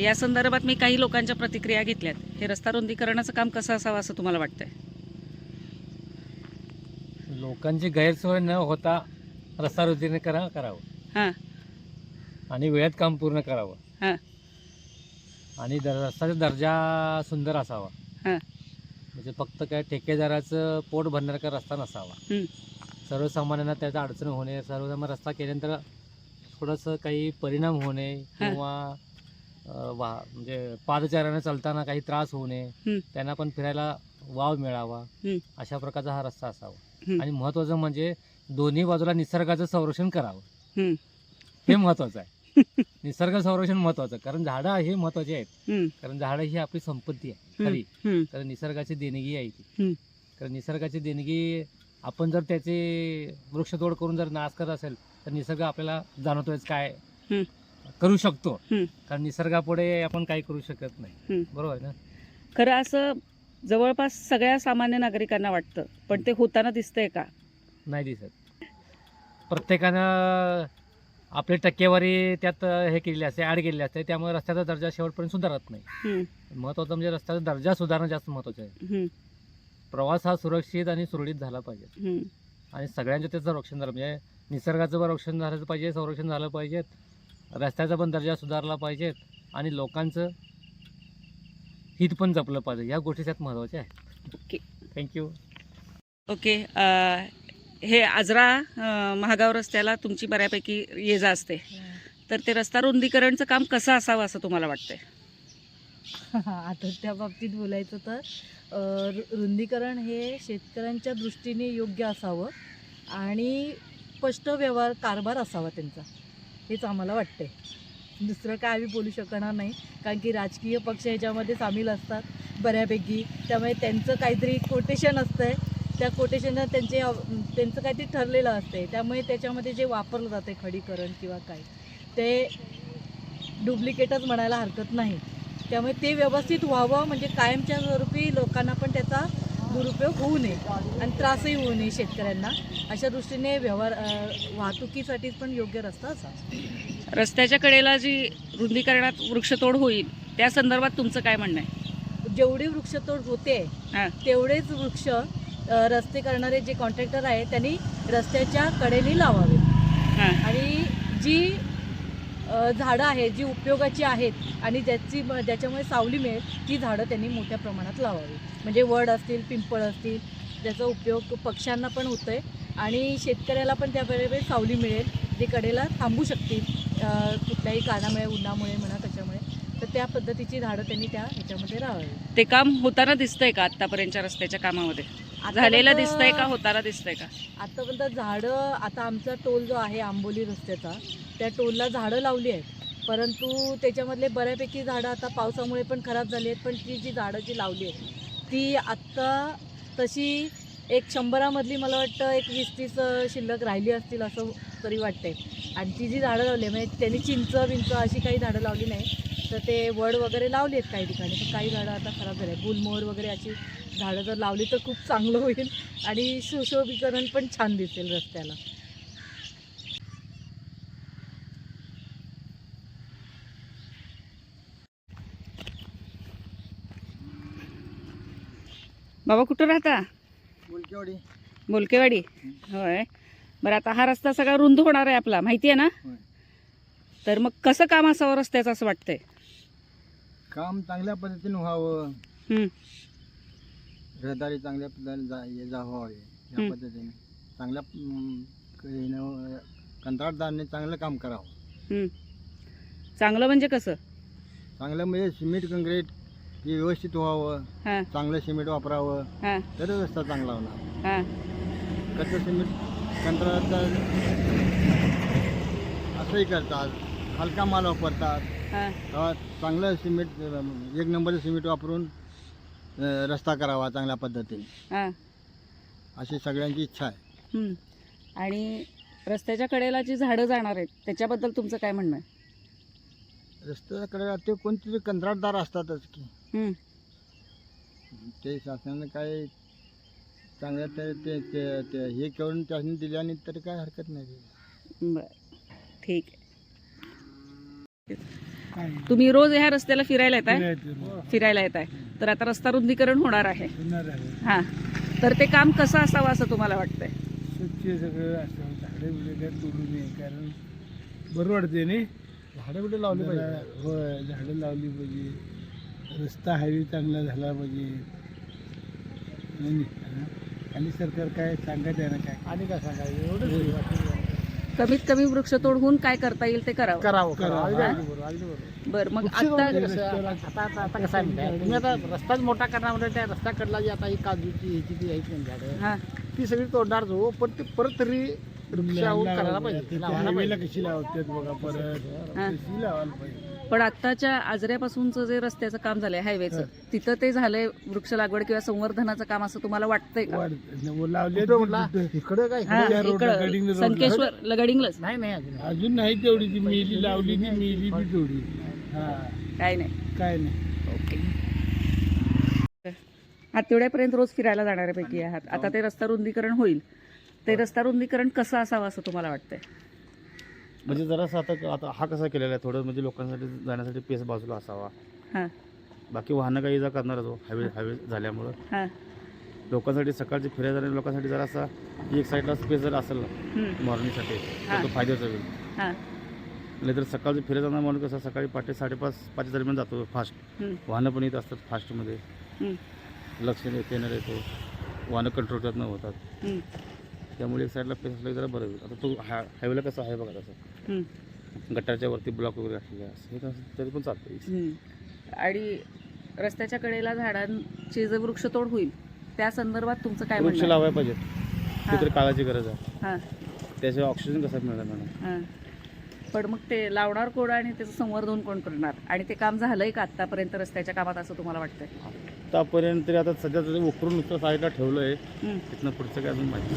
या संदर्भात मी काही लोकांच्या प्रतिक्रिया घेतल्यात. हे रस्ता रुंदीकरणाचं काम कसं असावं असं तुम्हाला वाटतंय? लोकांची गैरसोय न होता रस्ता रुंदीकरण करावं. हां. आणि वेळेत काम पूर्ण करावं. हां. आणि दर रस्त्याचा दर्जा सुंदर असावा. हां. म्हणजे फक्त काय ठेकेदाराचं पोट भरणारा रस्ता नसावा. सर्वसामान्यांना त्याचा अडचण होणे सर्वसामान्य रस्ता केल्यानंतर थोडंसं काही परिणाम होणे. किंवा वा म्हणजे पादचाऱ्यांना चालताना काही त्रास होणे हं. त्यांना पण फिरायला वाव मिळावा. अशा प्रकारचा हा रस्ता असावा. आणि महत्त्वाचं म्हणजे दोन्ही बाजूला निसर्गाचं संरक्षण करावं. हं, महत्त्वाचं आहे. निसर्ग संरक्षण महत्त्वाचं कारण झाडं हे महत्त्वाची आहेत. कारण झाडं ही आपली संपत्ती आहे. खरी. कारण निसर्गाची देणगी आहे ती. कारण निसर्गाची देणगी आपण जर त्याचे वृक्षतोड करून जर नाश करत असेल तर निसर्ग आपल्याला जाणवतोय काय. करू शकतो. कारण निसर्गापुढे आपण काही करू शकत नाही. बरोबर आहे ना? खरं असं जवळपास सगळ्या सामान्य नागरिकांना वाटतं पण ते होताना दिसतंय का? नाही दिसत. प्रत्येकानं आपली टक्केवारी त्यात हे केलेली असते ॲड केलेली असते त्यामुळे रस्त्याचा दर्जा शेवटपर्यंत सुधारत नाही. हं, महत्त्वाचं म्हणजे रस्त्याचा दर्जा सुधारणं जास्त महत्त्वाचं आहे. प्रवास हा सुरक्षित आणि सुरळीत झाला पाहिजे. आणि सगळ्यांचं त्याचं रक्षण झालं म्हणजे निसर्गाचं पण रक्षण झालं पाहिजे संरक्षण झालं पाहिजेत रस्त्याचा पण दर्जा सुधारला पाहिजेत आणि लोकांचं हित पण जपलं पाहिजे. या गोष्टी त्यात महत्त्वाच्या आहेत. ओके. थँक्यू ओके अ, हे आजरा महागाव रस्त्याला तुमची बऱ्यापैकी ये जा असते. तर ते रस्ता रुंदीकरणचं काम कसं असावं असं तुम्हाला वाटतंय? आता त्या बाबतीत बोलायचं तर रुंदीकरण हे शेतकऱ्यांच्या दृष्टीने योग्य असावं आणि स्पष्ट व्यवहार कारभार असावा त्यांचा. हेच आम्हाला वाटते दुसरं काय आम्ही बोलू शकणार नाही कारण की राजकीय पक्ष ह्याच्यामध्ये सामील असतात बऱ्यापैकी. त्यामुळे त्यांचं काहीतरी कोटेशन असतं आहे त्या कोटेशनला त्यांचे त्यांचं काहीतरी ठरलेलं असतंय. त्यामुळे त्याच्यामध्ये जे वापरलं जाते खडीकरण किंवा काय ते डुप्लिकेटच म्हणायला हरकत नाही. त्यामुळे ते व्यवस्थित व्हावं म्हणजे कायमच्या स्वरूपी लोकांना पण त्याचा दुरुपयोग होऊ नये आणि त्रासही होऊ नये शेतकऱ्यांना. अशा दृष्टीने व्यवहार वाहतुकीसाठी पण योग्य रस्ता असावा रस्त्याच्या कडेला जी रुंदीकरणात वृक्षतोड होईल त्या संदर्भात तुमचं काय म्हणणं आहे? जेवढी वृक्षतोड होते. तेवढेच वृक्ष रस्ते करणारे जे कॉन्ट्रॅक्टर आहेत त्यांनी रस्त्याच्या कडेने लावावे. आणि जी झाडं आहेत जी उपयोगाची आहेत आणि ज्याची ज्याच्यामुळे सावली मिळेल ती झाडं त्यांनी मोठ्या प्रमाणात लावावी. म्हणजे वड असतील पिंपळ असतील ज्याचा उपयोग पक्ष्यांना पण होतो आहे आणि शेतकऱ्याला पण त्याबरोबर सावली मिळेल जे कडेला थांबू शकतील कुठल्याही कारणामुळे उन्हामुळे म्हणा कशामुळे तर त्या पद्धतीची झाडं त्यांनी त्या ह्याच्यामध्ये राहावी ते काम होताना दिसतंय का आत्तापर्यंतच्या रस्त्याच्या कामामध्ये? झालेलं दिसतंय का होताना दिसतंय का? आतापर्यंत झाडं आता आमचा टोल जो आहे आंबोली रस्त्याचा त्या टोलला झाडं लावली आहेत. परंतु त्याच्यामधले बऱ्यापैकी झाडं आता पावसामुळे पण खराब झाली आहेत पण ती जी झाडं जी लावली आहेत ती आत्ता तशी एक शंभरामधली मला वाटतं एक वीस तीस शिल्लक राहिली असतील असं तरी वाटतंय. आणि ती जी झाडं लावली म्हणजे त्यांनी चिंच बिंच अशी काही झाडं लावली नाही तर ते वड वगैरे लावली आहेत काही ठिकाणी. पण काही झाडं आता खराब झाली गुलमोहर वगैरे अशी झाडं जर लावली तर खूप चांगलं होईल आणि सुशोभीकरण पण छान दिसेल रस्त्याला. बाबा कुठं राहता? मुलकेवाडी. बोलकेवाडी होय. बरं आता हा रस्ता सगळा रुंद होणार आहे आपला. माहिती आहे ना. तर मग कसं काम असावं रस्त्याचं असं वाटतंय? काम चांगल्या पद्धतीने व्हावं. हं, रहदारी चांगल्या पद्धतीने जा जा व्हावी हं. या पद्धतीने. चांगल्या कंत्राटदाराने चांगलं काम करावं. चांगलं म्हणजे कसं? चांगलं म्हणजे सिमेंट कंक्रीट हे व्यवस्थित व्हावं. हां. चांगलं सिमेंट वापरावं. हां. तर रस्ता चांगला होणार. हां. कसं सिमेंट कंत्राटदार असंही करतात. हलका माल वापरतात. तेव्हा चांगलं सिमेंट एक नंबरचं सिमेंट वापरून अं, रस्ता करावा चांगल्या पद्धतीने. हां. अशी सगळ्यांची इच्छा आहे. आणि रस्त्याच्या कडेला जी झाडं जाणार आहेत त्याच्याबद्दल तुमचं काय म्हणणं आहे? रस्त्याकडे ते कोणतरी कंत्राटदार असतातच की. ते शासनानं काय चांगल्या ते ते- ते- ते हे करून त्याने दिल्याने तरी काय हरकत नाही. बरं. ठीक आहे. तुम्ही रोज ह्या रस्त्याला फिरायला येत आहे फिरायला येत आहे तर आता रस्ता रुंदीकरण होणार आहे. होणार आहे. हां. तर ते काम कसं असावं असं तुम्हाला वाटतंय? स्वच्छ सगळं असं झाडे बिडे काय तोडू नये कारण बरं वाटते नाही. झाडं बिडे लावली पाहिजे. होय झाडं लावली पाहिजे. रस्ता हायवे चांगला झाला पाहिजे. हा. आणि सरकार काय सांगत आहे ना काय? आणि काय सांगायचं? एवढंच कमीत कमी वृक्षतोड होऊन काय करता येईल ते करावं. करावं करावं. बरं मग आता आता आता आता कसं आहे माहिती आहे? तुम्ही आता रस्ताच मोठा करणार म्हणजे त्या रस्ता कडला जी आता ही काजूची ह्याची ती आहेत ना झाडं हां. ती सगळी तोडणार जो पण ते परत तरी वृक्षावून करायला पाहिजे लावायला पाहिजे. कशी लावतात बघा परत. हा. कशी लावायला पाहिजे. पण आत्ताच्या आजऱ्यापासूनचं जे रस्त्याचं काम झालंय हायवेचं तिथं ते झालंय वृक्ष लागवड किंवा संवर्धनाचं काम असं तुम्हाला वाटतंय का? वाढ- लावले कुठं म्हटला इकडं काय? हा, त्या रोडला, इकडं गडिंग रोडला. संकेश्वर लगडिंगलाच. नाही नाही अजून अजून नाही तेवढी ती मेली लावली ती मेली ती तेवढी हा. काय नाही. काय नाही. ओके. हातवड्यापर्यंत रोज फिरायला जाणाऱ्यापैकी आहात. आता ते रस्ता रुंदीकरण होईल. ते रस्ता रुंदीकरण कसं असावं असं तुम्हाला वाटतंय? म्हणजे जरासं आता आता हा कसा केलेला आहे? थोडं म्हणजे लोकांसाठी जाण्यासाठी पेस बाजूला असावा. हां. बाकी वाहनं काही जा करणारच हो. हायवे हायवे झाल्यामुळं. हां. लोकांसाठी सकाळची फिरायला जाणाऱ्या लोकांसाठी जरासा एक साईडला स्पेस जर असेल ना हम्म, मॉर्निंगसाठी. तर तो फायद्याचा होईल. हां. नाहीतर सकाळचं फिरायला जाणार म्हणून कसं सकाळी पहाटे साडेपाच पाचच्या दरम्यान जातो फास्ट हम्म, वाहनं पण येत असतात फास्टमध्ये हम्म, लक्ष येते येणार येतो वाहनं कंट्रोल करत न होतात. हम्म, त्यामुळे एक साईडला पेस असलं की जरा बरं होईल. आता तो हा हायवेला कसं आहे बघा तसं. गटारच्या वरती ब्लॉक वगैरे असलेले असं हे तरी पण चालतं. आणि रस्त्याच्या कडेला झाडांची जर वृक्षतोड होईल त्या संदर्भात तुमचं काय वृक्ष? लावायला पाहिजेत. ते तरी काळाची गरज आहे. हां. त्याशिवाय ऑक्सिजन कसा मिळणार मॅडम? हां. पण मग ते लावणार कोण आणि त्याचं संवर्धन कोण करणार? आणि ते काम झालंय का आतापर्यंत रस्त्याच्या कामात असं तुम्हाला वाटतंय? आतापर्यंत तरी आता सध्या उकरून नुसतं साईडला ठेवलं आहे हम्म. तिथनं पुढचं काय अजून माहिती